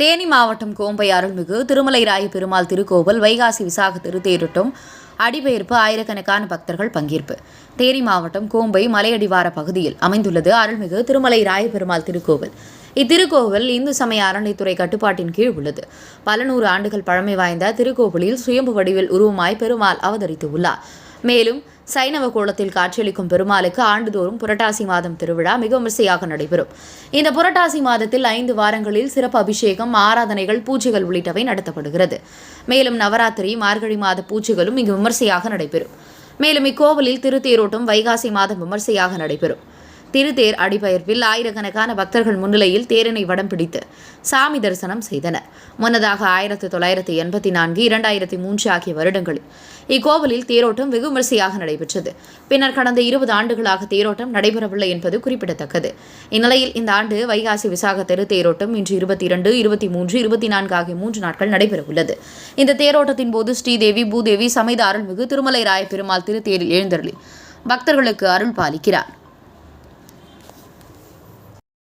தேனி மாவட்டம் கோம்பை அருள்மிகு திருமலை ராய பெருமாள் திருக்கோவில் வைகாசி விசாக திருத்தேரட்டும் அடிபெயர்ப்பு ஆயிரக்கணக்கான பக்தர்கள் பங்கேற்பு. தேனி மாவட்டம் கோம்பை மலையடிவார பகுதியில் அமைந்துள்ளது அருள்மிகு திருமலை ராய பெருமாள் திருக்கோவில். இத்திருக்கோவில் இந்து சமய அறநிலைத்துறை கட்டுப்பாட்டின் கீழ் உள்ளது. பல நூறு ஆண்டுகள் பழமை வாய்ந்த திருக்கோவிலில் சுயம்பு வடிவில் உருவமாய் பெருமாள் அவதரித்து உள்ளார். மேலும் சைனவ கோலத்தில் காட்சியளிக்கும் பெருமாளுக்கு ஆண்டுதோறும் புரட்டாசி மாதம் திருவிழா மிக விமர்சையாக நடைபெறும். இந்த புரட்டாசி மாதத்தில் ஐந்து வாரங்களில் சிறப்பு அபிஷேகம் ஆராதனைகள் பூஜைகள் உள்ளிட்டவை நடத்தப்படுகிறது. மேலும் நவராத்திரி மார்கழி மாத பூஜைகளும் இங்கு விமர்சையாக நடைபெறும். மேலும் இக்கோவிலில் திருத்தேரோட்டம் வைகாசி மாதம் விமர்சையாக நடைபெறும். திருத்தேர் அடிபயர்ப்பில் ஆயிரக்கணக்கான பக்தர்கள் முன்னிலையில் தேரினை வடம் பிடித்து சாமி தரிசனம் செய்தனர். முன்னதாக ஆயிரத்தி தொள்ளாயிரத்தி எண்பத்தி நான்கு இரண்டாயிரத்தி மூன்று ஆகிய வருடங்களில் இக்கோவிலில் தேரோட்டம் வெகுமரிசையாக நடைபெற்றது. பின்னர் கடந்த இருபது ஆண்டுகளாக தேரோட்டம் நடைபெறவில்லை என்பது குறிப்பிடத்தக்கது. இந்நிலையில் இந்த ஆண்டு வைகாசி விசாக தெரு தேரோட்டம் இன்று இருபத்தி இரண்டு இருபத்தி மூன்று இருபத்தி நான்கு ஆகிய மூன்று நாட்கள் நடைபெறவுள்ளது. இந்த தேரோட்டத்தின் போது ஸ்ரீதேவி பூதேவி சமைத அருள்மிகு திருமலை ராய பெருமாள் திருத்தேரில் எழுந்தருளி பக்தர்களுக்கு அருள் பாலிக்கிறார்.